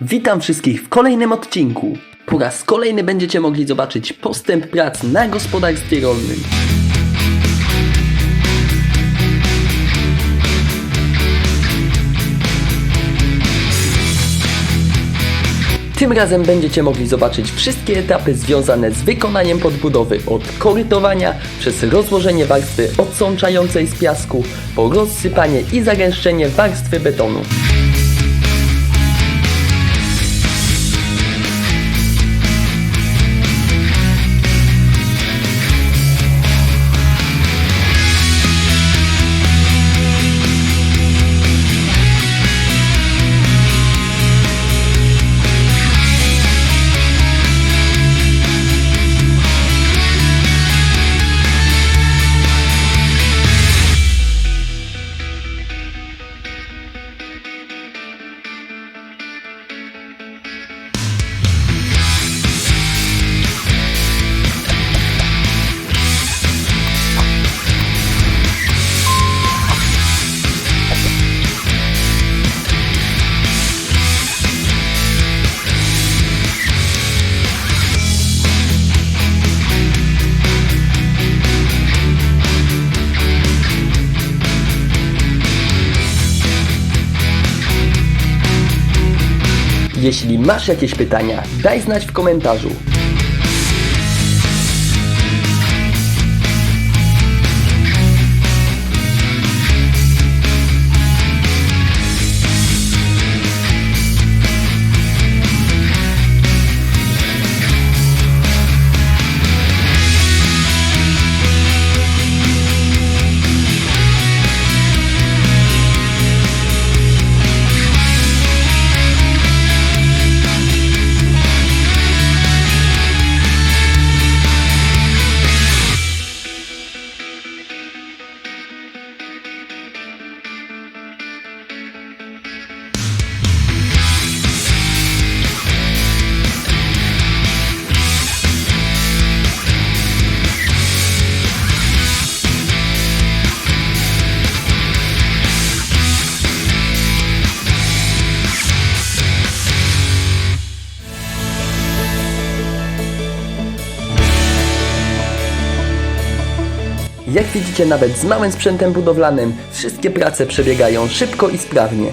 Witam wszystkich w kolejnym odcinku. Po raz kolejny będziecie mogli zobaczyć postęp prac na gospodarstwie rolnym. Tym razem będziecie mogli zobaczyć wszystkie etapy związane z wykonaniem podbudowy od korytowania przez rozłożenie warstwy odsączającej z piasku po rozsypanie i zagęszczenie warstwy betonu. Jeśli masz jakieś pytania, daj znać w komentarzu. Jak widzicie, nawet z małym sprzętem budowlanym, wszystkie prace przebiegają szybko i sprawnie.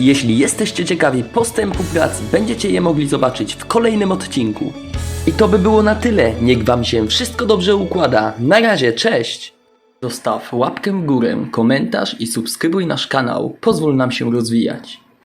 Jeśli jesteście ciekawi postępu prac, będziecie je mogli zobaczyć w kolejnym odcinku. I to by było na tyle. Niech Wam się wszystko dobrze układa. Na razie, cześć! Zostaw łapkę w górę, komentarz i subskrybuj nasz kanał. Pozwól nam się rozwijać.